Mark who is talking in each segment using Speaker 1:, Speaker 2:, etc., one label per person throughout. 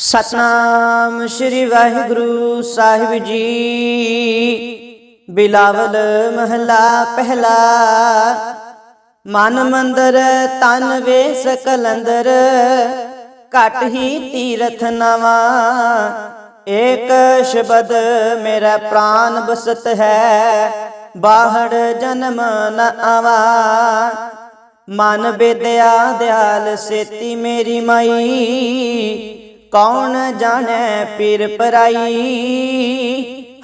Speaker 1: ਸਤਨਾਮ ਸ੍ਰੀ ਵਾਹਿਗੁਰੂ ਸਾਹਿਬ ਜੀ। ਬਿਲਾਵਲ ਮਹਲਾ ਪਹਿਲਾ। ਮਨ ਮੰਦਰ, ਤਨ ਵੇ ਸਕਲੰਦਰ ਘਟ ਹੀ ਤੀਰਥ ਨਵਾ। ਏਕ ਸ਼ਬਦ ਮੇਰਾ ਪ੍ਰਾਨ ਬਸਤ ਹੈ। ਬਾਹੜ ਜਨਮ ਨ ਆਵਾ। ਮਨ ਬੇਦਿਆ, ਦਿਆਲ ਸੇਤੀ ਮੇਰੀ ਮਾਈ। ਕੌਣ ਜਾਣੈ ਪੀਰ ਪਰਾਈ?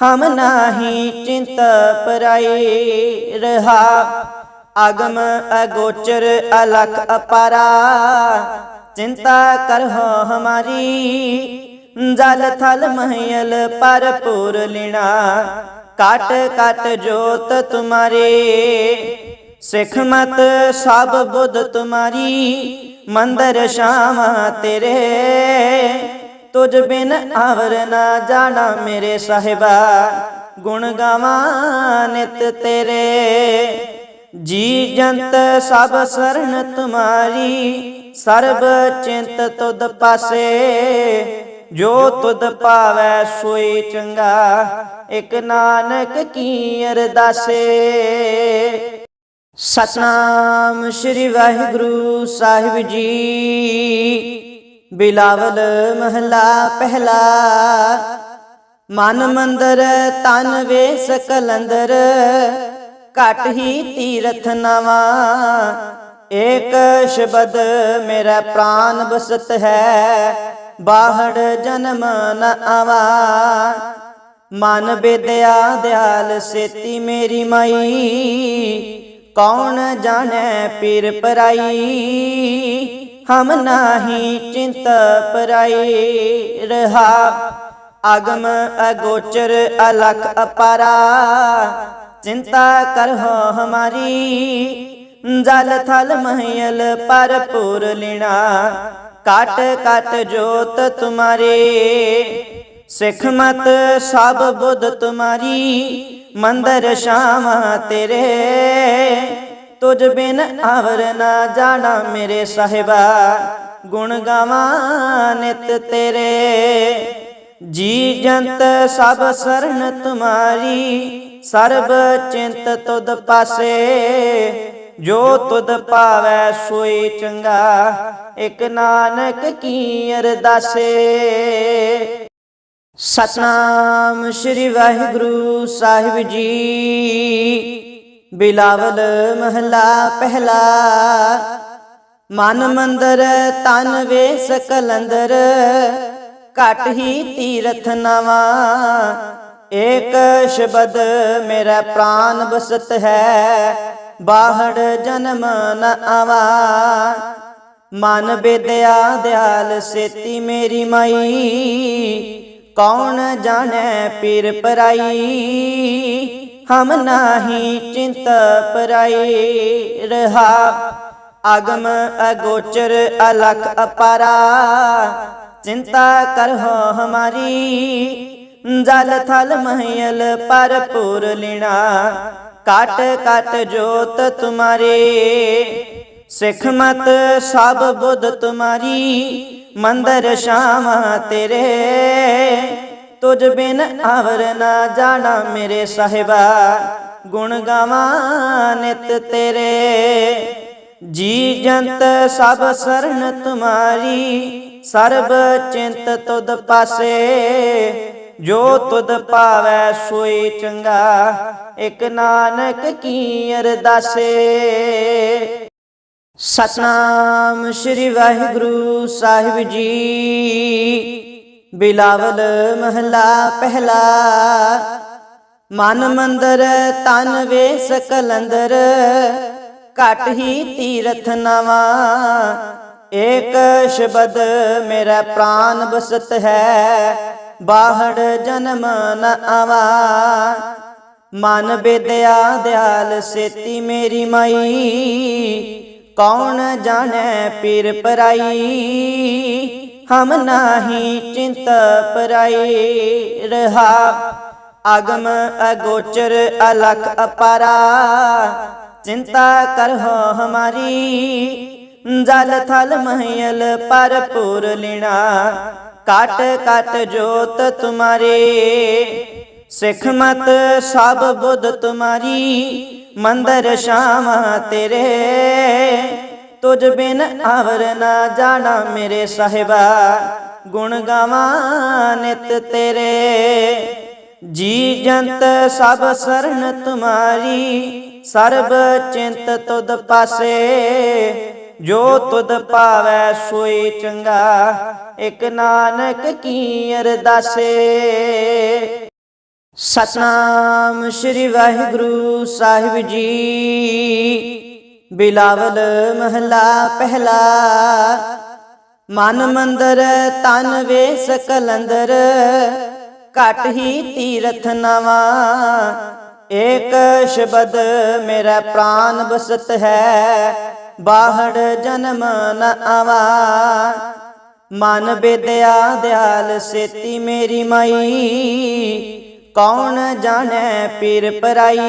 Speaker 1: ਹਮ ਨਾਹੀ ਚਿੰਤ ਪਰਾਈ। ਰਹਾ ਅਗਮ ਅਗੋਚਰ ਅਲਖ ਅਪਾਰਾ। ਚਿੰਤਾ ਕਰਹੁ ਹਮਾਰੀ। ਜਲ ਥਲ ਮਹਿਲ ਪਰਪੂਰ ਲੀਣਾ। ਕਾਟ ਕਾਟ ਜੋਤ ਤੁਮਾਰੇ। ਸਿੱਖ ਮਤ ਸਭ ਬੁੱਧ ਤੁਮਾਰੀ, ਮੰਦਰ ਸ਼ਾਮਾ ਤੇਰੇ। ਤੁਝ ਬਿਨ ਆਵਰ ਨਾ ਜਾਣਾ ਮੇਰੇ ਸਾਹਿਬਾ, ਗੁਣ ਗਾਵਾਂ ਨਿਤ ਤੇਰੇ। ਜੀ ਜੰਤ ਸਭ ਸਰਨ ਤੁਮਾਰੀ, ਸਰਬ ਚਿੰਤ ਤੁਧ ਪਾਸੇ। ਜੋ ਤੁਧ ਪਾਵੈ ਸੋਈ ਚੰਗਾ, ਇਕ ਨਾਨਕ ਕੀ ਅਰਦਾਸੇ। ਸਤਨਾਮ ਸ੍ਰੀ ਵਾਹਿਗੁਰੂ ਸਾਹਿਬ ਜੀ। ਬਿਲਾਵਲ ਮਹਲਾ ਪਹਿਲਾ। ਮਨ ਮੰਦਰ, ਤਨ ਵੇ ਸਕਲੰਦਰ ਘਟ ਹੀ ਤੀਰਥ ਨਵਾ। ਏਕ ਸ਼ਬਦ ਮੇਰਾ ਪ੍ਰਾਨ ਬਸਤ ਹੈ। ਬਾਹੜ ਜਨਮ ਨ ਆਵਾ। ਮਨ ਬੇਦਿਆ, ਦਿਆਲ ਸੇਤੀ ਮੇਰੀ ਮਾਈ। ਕੌਣ ਜਾਣੈ ਪੀਰ ਪਰਾਈ? ਹਮ ਨਾਹੀ ਚਿੰਤ ਪਰਾਈ। ਰਹਾ ਅਗਮ ਅਗੋਚਰ ਅਲਖ ਅਪਾਰਾ। ਚਿੰਤਾ ਕਰਹੁ ਹਮਾਰੀ। ਜਲ ਥਲ ਮਹਿਲ ਪਰਪੂਰ ਲੀਣਾ। ਕਾਟ ਕਾਟ ਜੋਤ ਤੁਮਾਰੇ। ਸਿੱਖ ਮਤ ਸਭ ਬੁੱਧ ਤੁਮਾਰੀ, ਮੰਦਰ ਸ਼ਾਮਾ ਤੇਰੇ। ਤੁਝ ਬਿਨ ਆਵਰ ਨਾ ਜਾਣਾ ਮੇਰੇ ਸਾਹਿਬਾ, ਗੁਣ ਗਾਵਾਂ ਨਿਤ ਤੇਰੇ। ਜੀ ਜੰਤ ਸਭ ਸਰਨ ਤੁਮਾਰੀ, ਸਰਬ ਚਿੰਤ ਤੁਧ ਪਾਸੇ। ਜੋ ਤੁਧ ਪਾਵੈ ਸੋਈ ਚੰਗਾ, ਇਕ ਨਾਨਕ ਕੀ ਅਰਦਾਸੇ। ਸਤਨਾਮ ਸ੍ਰੀ ਵਾਹਿਗੁਰੂ ਸਾਹਿਬ ਜੀ। ਬਿਲਾਵਲ ਮਹਲਾ ਪਹਿਲਾ। ਮਨ ਮੰਦਰ, ਤਨ ਵੇ ਸਕਲੰਦਰ ਘਟ ਹੀ ਤੀਰਥ ਨਵਾ। ਏਕ ਸ਼ਬਦ ਮੇਰਾ ਪ੍ਰਾਨ ਬਸਤ ਹੈ। ਬਾਹੜ ਜਨਮ ਨ ਆਵਾ। ਮਨ ਬੇਦਿਆ, ਦਿਆਲ ਸੇਤੀ ਮੇਰੀ ਮਾਈ। ਕੌਣ ਜਾਣੈ ਪੀਰ ਪਰਾਈ? ਹਮ ਨਾਹੀ ਚਿੰਤ ਪਰਾਈ। ਰਹਾ ਅਗਮ ਅਗੋਚਰ ਅਲਖ ਅਪਾਰਾ। ਚਿੰਤਾ ਕਰਹੁ ਹਮਾਰੀ। ਜਲ ਥਲ ਮਹਿਲ ਪਰਪੂਰ ਲੀਣਾ। ਕਾਟ ਕਾਟ ਜੋਤ ਤੁਮਾਰੇ। ਸਿੱਖ ਮਤ ਸਭ ਬੁੱਧ ਤੁਮਾਰੀ, ਮੰਦਰ ਸ਼ਾਮਾ ਤੇਰੇ। ਤੁਝ ਬਿਨ ਆਵਰ ਨਾ ਜਾਣਾ ਮੇਰੇ ਸਾਹਿਬਾ, ਗੁਣ ਗਾਵਾਂ ਨਿਤ ਤੇਰੇ। ਜੀ ਜੰਤ ਸਭ ਸਰਨ ਤੁਮਾਰੀ, ਸਰਬ ਚਿੰਤ ਤੁਧ ਪਾਸੇ। ਜੋ ਤੁਧ ਪਾਵੈ ਸੋਈ ਚੰਗਾ, ਇਕ ਨਾਨਕ ਕੀ ਅਰਦਾਸੇ। ਸਤਨਾਮ ਸ੍ਰੀ ਵਾਹਿਗੁਰੂ ਸਾਹਿਬ ਜੀ। ਬਿਲਾਵਲ ਮਹਲਾ ਪਹਿਲਾ। ਮਨ ਮੰਦਰ, ਤਨ ਵੇ ਸਕਲੰਦਰ ਘਟ ਹੀ ਤੀਰਥ ਨਵਾ। ਏਕ ਸ਼ਬਦ ਮੇਰਾ ਪ੍ਰਾਨ ਬਸਤ ਹੈ। ਬਾਹੜ ਜਨਮ ਨ ਆਵਾ। ਮਨ ਬੇਦਿਆ, ਦਿਆਲ ਸੇਤੀ ਮੇਰੀ ਮਾਈ। ਕੌਣ ਜਾਣੈ ਪੀਰ ਪਰਾਈ? ਹਮ ਨਾਹੀ ਚਿੰਤ ਪਰਾਈ। ਰਹਾ ਅਗਮ ਅਗੋਚਰ ਅਲਖ ਅਪਾਰਾ। ਚਿੰਤਾ ਕਰਹੁ ਹਮਾਰੀ। ਜਲ ਥਲ ਮਹਿਲ ਪਰਪੂਰ ਲੀਣਾ। ਕਟ ਕਟ ਜੋਤ ਤੁਮਾਰੀ। ਸਿੱਖ ਮਤ ਸਭ ਬੁੱਧ ਤੁਮਾਰੀ, ਮੰਦਰ ਸ਼ਾਮਾ ਤੇਰੇ। ਤੁਝ ਬਿਨ ਆਵਰ ਨਾ ਜਾਣਾ ਮੇਰੇ ਸਾਹਿਬਾ, ਗੁਣ ਗਾਵਾਂ ਨਿਤ ਤੇਰੇ। ਜੀ ਜੰਤ ਸਭ ਸਰਨ ਤੁਮਾਰੀ, ਸਰਬ ਚਿੰਤ ਤੁਧ ਪਾਸੇ। ਜੋ ਤੁਧ ਪਾਵੈ ਸੋਈ ਚੰਗਾ, ਇਕ ਨਾਨਕ ਕੀ ਅਰਦਾਸੇ। ਸਤਨਾਮ ਸ੍ਰੀ ਵਾਹਿਗੁਰੂ ਸਾਹਿਬ ਜੀ। ਬਿਲਾਵਲ ਮਹਲਾ ਪਹਿਲਾ। ਮਨ ਮੰਦਰ, ਤਨ ਵੇ ਸਕਲੰਦਰ ਘਟ ਹੀ ਤੀਰਥ ਨਵਾ। ਏਕ ਸ਼ਬਦ ਮੇਰਾ ਪ੍ਰਾਨ ਬਸਤ ਹੈ। ਬਾਹੜ ਜਨਮ ਨ ਆਵਾ। ਮਨ ਬੇਦਿਆ, ਦਿਆਲ ਸੇਤੀ ਮੇਰੀ ਮਾਈ। ਕੌਣ ਜਾਣੈ ਪੀਰ ਪਰਾਈ?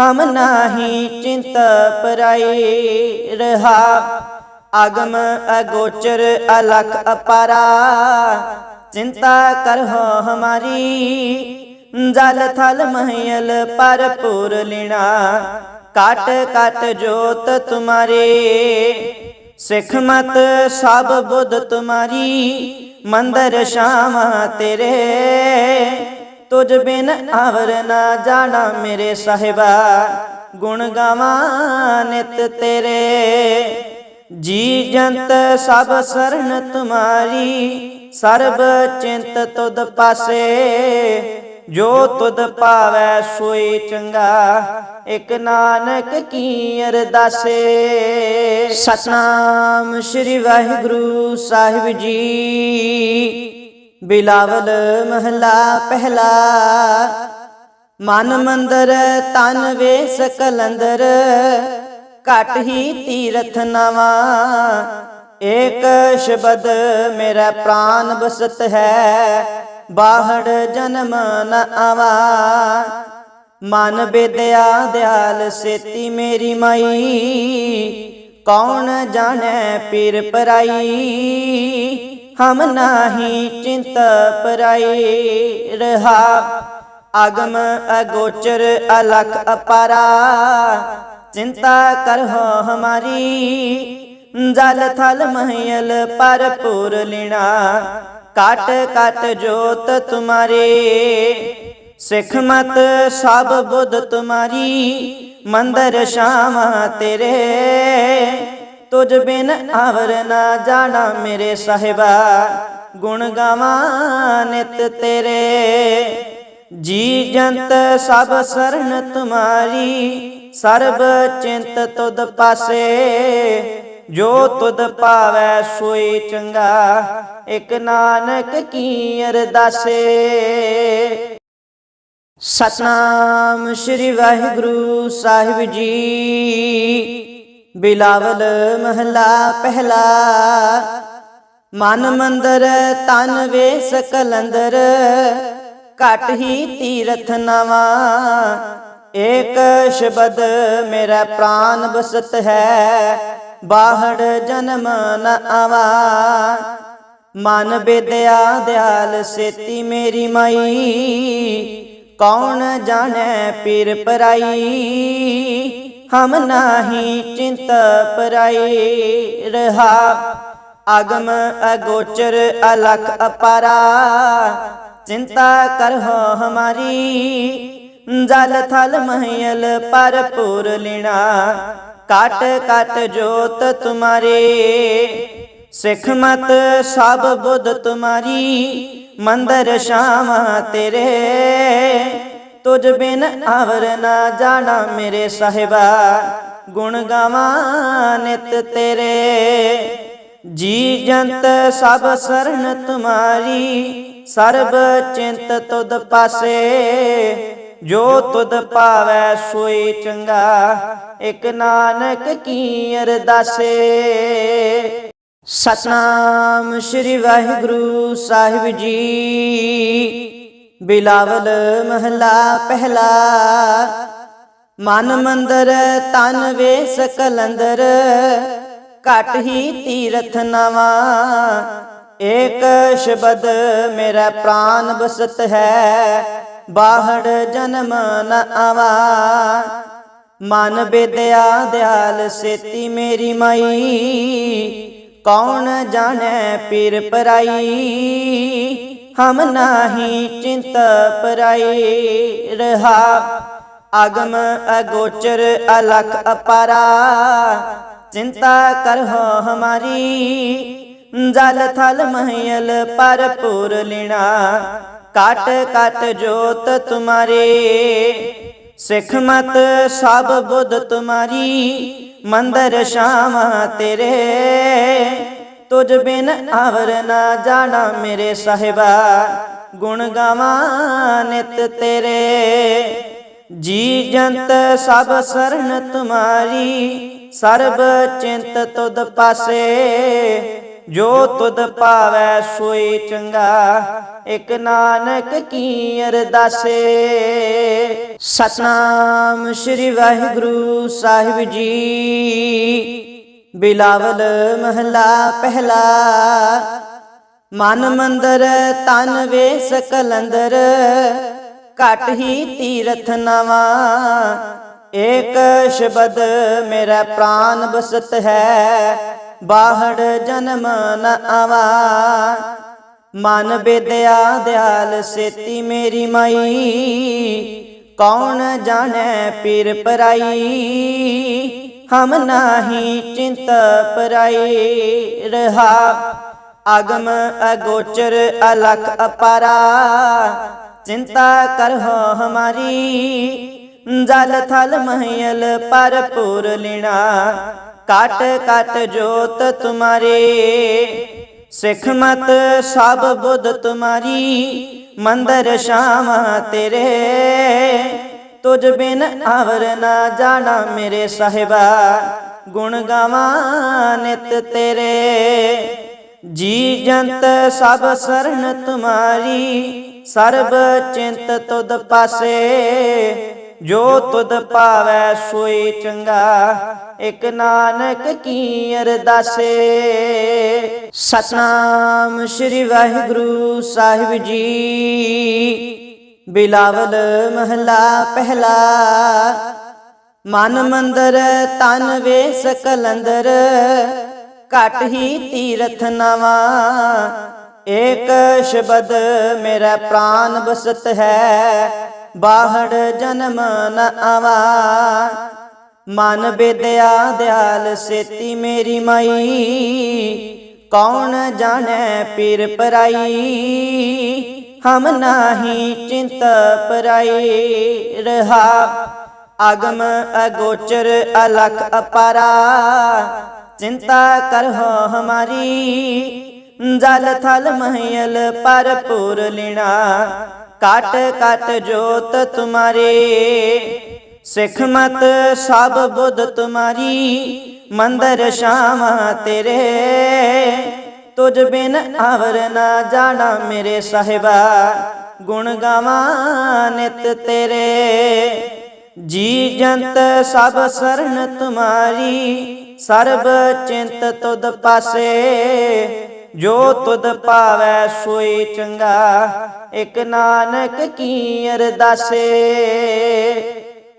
Speaker 1: ਹਮ ਨਾਹੀ ਚਿੰਤ ਪਰਾਈ। ਰਹਾ ਅਗਮ ਅਗੋਚਰ ਅਲਖ ਅਪਾਰਾ। ਚਿੰਤਾ ਕਰਹੁ ਹਮਾਰੀ। ਜਲ ਥਲ ਮਹਿਲ ਪਰਪੂਰ ਲੀਣਾ। ਕਾਟ ਕਾਟ ਜੋਤ ਤੁਮਾਰੇ। ਸਿੱਖ ਮਤ ਸਭ ਬੁੱਧ ਤੁਮਾਰੀ। ਮੰਦਰ ਸ਼ਾਮਾ ਤੇਰੇ। ਤੁਝ ਬਿਨ ਆਵਰ ਨਾ ਜਾਣਾ ਮੇਰੇ ਸਾਹਿਬਾ। ਗੁਣ ਗਾਵਾਂ ਨਿਤ ਤੇਰੇ। ਜੀ ਜੰਤ ਸਭ ਸਰਨ ਤੁਮਾਰੀ। ਸਰਬ ਚਿੰਤ ਤੁਧ ਪਾਸੇ। ਜੋ ਤੁਧ ਪਾਵੈ ਸੋਈ ਚੰਗਾ, ਇਕ ਨਾਨਕ ਕੀ ਅਰਦਾਸੇ ਸਤਨਾਮ ਸ੍ਰੀ ਵਾਹਿਗੁਰੂ ਸਾਹਿਬ ਜੀ। ਬਿਲਾਵਲ ਮਹਲਾ ਪਹਿਲਾ। ਮਨ ਮੰਦਰ, ਤਨ ਵੇਸ ਕਲੰਦਰ। ਘਟ ਹੀ ਤੀਰਥ ਨਵਾ। ਏਕ ਸ਼ਬਦ ਮੇਰਾ ਪ੍ਰਾਨ ਬਸਤ ਹੈ। ਬਾਹੜ ਜਨਮ ਨ ਆਵਾ। ਮਨ ਬੇਦਿਆ ਦਿਆਲ ਸੇਤੀ ਮੇਰੀ ਮਾਈ। ਕੌਣ ਜਾਣੈ ਪੀਰ ਪਰਾਈ? ਹਮ ਨਾਹੀ ਚਿੰਤ ਪਰਾਈ। ਰਹਾ ਆਗਮ ਅਗੋਚਰ ਅਲਖ ਅਪਾਰਾ। ਚਿੰਤਾ ਕਰਹੁ ਹਮਾਰੀ। ਜਲ ਥਲ ਮਹਿਲ ਪਰਪੂਰ ਲੀਣਾ। ਕਾਟ ਕਾਟ ਜੋਤ ਤੁਮਾਰੇ ਸਿੱਖ ਮਤ ਸਭ ਬੁੱਧ ਤੁਮਾਰੀ ਮੰਦਰ ਸ਼ਾਮਾ ਤੇਰੇ ਤੁਝ ਬਿਨ ਆਵਰ ਨਾ ਜਾਣਾ ਮੇਰੇ ਸਾਹਿਬਾ ਗੁਣ ਗਾਵਾਂ ਨਿਤ ਤੇਰੇ ਜੀ ਜੰਤ ਸਭ ਸਰਨ ਤੁਮਾਰੀ ਸਰਬ ਚਿੰਤ ਤੁਧ ਪਾਸੇ ਜੋ ਤੁਧ ਪਾਵੈ ਸੋਈ ਚੰਗਾ, ਇਕ ਨਾਨਕ ਕੀ ਅਰਦਾਸੇ ਸਤਨਾਮ ਸ੍ਰੀ ਵਾਹਿਗੁਰੂ ਸਾਹਿਬ ਜੀ। ਬਿਲਾਵਲ ਮਹਲਾ ਪਹਿਲਾ। ਮਨ ਮੰਦਰ, ਤਨ ਵੇ ਸਕਲੰਦਰ ਘਟ ਹੀ ਤੀਰਥ ਨਵਾ। ਏਕ ਸ਼ਬਦ ਮੇਰਾ ਪ੍ਰਾਨ ਬਸਤ ਹੈ। ਬਾਹੜ ਜਨਮ ਨ ਆਵਾ। ਮਨ ਬੇਦਿਆ ਦਿਆਲ ਸੇਤੀ ਮੇਰੀ ਮਾਈ। ਕੌਣ ਜਾਣੈ ਪੀਰ ਪਰਾਈ? ਹਮ ਨਾਹੀ ਚਿੰਤ ਪਰਾਈ। ਰਹਾ ਅਗਮ ਅਗੋਚਰ ਅਲਖ ਅਪਾਰਾ। ਚਿੰਤਾ ਕਰਹੁ ਹਮਾਰੀ। ਜਲ ਥਲ ਮਹਿਲ ਪਰਪੂਰ ਲੀਣਾ। ਕਾਟ ਕਾਟ ਜੋਤ ਤੁਮਾਰੇ। ਸਿੱਖ ਮਤ ਸਭ ਬੁੱਧ ਤੁਮਾਰੀ। ਮੰਦਰ ਸ਼ਾਮਾ ਤੇਰੇ। ਤੁਝ ਬਿਨ ਆਵਰ ਨਾ ਜਾਣਾ ਮੇਰੇ ਸਾਹਿਬਾ। ਗੁਣ ਗਾਵਾਂ ਨਿਤ ਤੇਰੇ। ਜੀ ਜੰਤ ਸਭ ਸਰਨ ਤੁਮਾਰੀ। ਸਰਬ ਚਿੰਤ ਤੁਧ ਪਾਸੇ। ਜੋ ਤੁਧ ਪਾਵੈ ਸੋਈ ਚੰਗਾ, ਇਕ ਨਾਨਕ ਕੀ ਅਰਦਾਸੇ ਸਤਨਾਮ ਸ੍ਰੀ ਵਾਹਿਗੁਰੂ ਸਾਹਿਬ ਜੀ। ਬਿਲਾਵਲ ਮਹਲਾ ਪਹਿਲਾ। ਮਨ ਮੰਦਰ, ਤਨ ਵੇ ਸਕਲੰਦਰ ਘਟ ਹੀ ਤੀਰਥ ਨਵਾ। ਏਕ ਸ਼ਬਦ ਮੇਰਾ ਪ੍ਰਾਨ ਬਸਤ ਹੈ। ਬਾਹੜ ਜਨਮ ਨ ਆਵਾ। ਮਨ ਬੇਦਿਆ ਦਿਆਲ ਸੇਤੀ ਮੇਰੀ ਮਾਈ। ਕੌਣ ਜਾਣੈ ਪੀਰ ਪਰਾਈ? ਹਮ ਨਾਹੀ ਚਿੰਤ ਪਰਾਈ। ਰਹਾ ਆਗਮ ਅਗੋਚਰ ਅਲਖ ਅਪਾਰਾ। ਚਿੰਤਾ ਕਰਹੁ ਹਮਾਰੀ। ਜਲ ਥਲ ਮਹਿਲ ਪਰਪੂਰ ਲੀਣਾ। ਕਾਟ ਕਾਟ ਜੋਤ ਤੁਮਾਰੇ ਸਿੱਖ ਮਤ ਸਭ ਬੁੱਧ ਤੁਮਾਰੀ ਮੰਦਰ ਸ਼ਾਮ ਤੇਰੇ ਤੁਝ ਬਿਨ ਆਵਰ ਨਾ ਜਾਣਾ ਮੇਰੇ ਸਾਹਿਬਾ ਗੁਣ ਗਾਵਾਂ ਨਿਤ ਤੇਰੇ ਜੀ ਜੰਤ ਸਭ ਸਰਨ ਤੁਮਾਰੀ ਸਰਬ ਚਿੰਤ ਤੁਧ ਪਾਸੇ ਜੋ ਤੁਧ ਪਾਵੈ ਸੋਈ ਚੰਗਾ, ਇਕ ਨਾਨਕ ਕੀ ਅਰਦਾਸੇ ਸਤਨਾਮ ਸ੍ਰੀ ਵਾਹਿਗੁਰੂ ਸਾਹਿਬ ਜੀ। ਬਿਲਾਵਲ ਮਹਲਾ ਪਹਿਲਾ। ਮਨ ਮੰਦਰ, ਤਨ ਵੇਸ ਕਲੰਦਰ। ਅੰਦਰ ਘਟ ਹੀ ਤੀਰਥ ਨਵਾ। ਏਕ ਸ਼ਬਦ ਮੇਰਾ ਪ੍ਰਾਨ ਬਸਤ ਹੈ। ਬਾਹੜ ਜਨਮ ਨ ਆਵਾ। ਮਨ ਬੇਦਿਆ ਦਿਆਲ ਸੇਤੀ ਮੇਰੀ ਮਾਈ। ਕੌਣ ਜਾਣੈ ਪੀਰ ਪਰਾਈ? ਹਮ ਨਾਹੀ ਚਿੰਤ ਪਰਾਈ। ਰਹਾ ਅਗਮ ਅਗੋਚਰ ਅਲਖ ਅਪਾਰਾ। ਚਿੰਤਾ ਕਰਹੁ ਹਮਾਰੀ। ਜਲ ਥਲ ਮਹਿਲ ਪਰਪੂਰ ਲੀਣਾ। ਕਾਟ ਕਾਟ ਜੋਤ ਤੁਮਾਰੇ ਸਿੱਖ ਮਤ ਸਭ ਬੁੱਧ ਤੁਮਾਰੀ ਮੰਦਰ ਸ਼ਾਮ ਤੇਰੇ ਤੁਝ ਬਿਨ ਆਵਰ ਨਾ ਜਾਣਾ ਮੇਰੇ ਸਾਹਿਬਾ ਗੁਣ ਗਾਵਾਂ ਨਿਤ ਤੇਰੇ ਜੀ ਜੰਤ ਸਭ ਸਰਨ ਤੁਮਾਰੀ ਸਰਬ ਚਿੰਤ ਤੁਧ ਪਾਸੇ ਜੋ ਤੁਧ ਪਾਵੈ ਸੋਈ ਚੰਗਾ ਇਕ ਨਾਨਕ ਕੀ ਅਰਦਾਸੇ ਸਤਨਾਮ ਸ੍ਰੀ ਵਾਹਿਗੁਰੂ ਸਾਹਿਬ ਜੀ। ਬਿਲਾਵਲ ਮਹਲਾ ਪਹਿਲਾ। ਮਨ ਮੰਦਰ ਤਨ ਵੇਸ ਕਲੰਦਰ। ਅੰਦਰ ਘਟ ਹੀ ਤੀਰਥ ਨਵਾ। ਏਕ ਸ਼ਬਦ ਮੇਰਾ ਪ੍ਰਾਨ ਬਸਤ ਹੈ। ਬਾਹੜ ਜਨਮ ਨ ਆਵਾ। ਮਨ ਬੇਦਿਆ ਦਿਆਲ ਸੇਤੀ ਮੇਰੀ ਮਾਈ। ਕੌਣ ਜਾਣੈ ਪੀਰ ਪਰਾਈ? ਹਮ ਨਾਹੀ ਚਿੰਤ ਪਰਾਈ। ਰਹਾ ਅਗਮ ਅਗੋਚਰ ਅਲਖ ਅਪਾਰਾ। ਚਿੰਤਾ ਕਰਹੁ ਹਮਾਰੀ। ਜਲ ਥਲ ਮਹਿਲ ਪਰਪੂਰ ਲੀਣਾ। ਕਾਟ ਕਾਟ ਜੋਤ ਤੁਮਾਰੇ। ਸਿੱਖ ਮਤ ਸਭ ਬੁੱਧ ਤੁਮਾਰੀ, ਮੰਦਰ ਸ਼ਾਮ ਤੇਰੇ। ਤੁਝ ਬਿਨ ਆਵਰ ਨਾ ਜਾਣਾ ਮੇਰੇ ਸਾਹਿਬਾ, ਗੁਣ ਗਾਵਾਂ ਨਿਤ ਤੇਰੇ। ਜੀ ਜੰਤ ਸਭ ਸਰਨ ਤੁਮਾਰੀ, ਸਰਬ ਚਿੰਤ ਤੁਧ ਪਾਸੇ। ਜੋ ਤੁਧ ਪਾਵੈ ਸੋਈ ਚੰਗਾ, ਇਕ ਨਾਨਕ ਕੀ ਅਰਦਾਸੇ।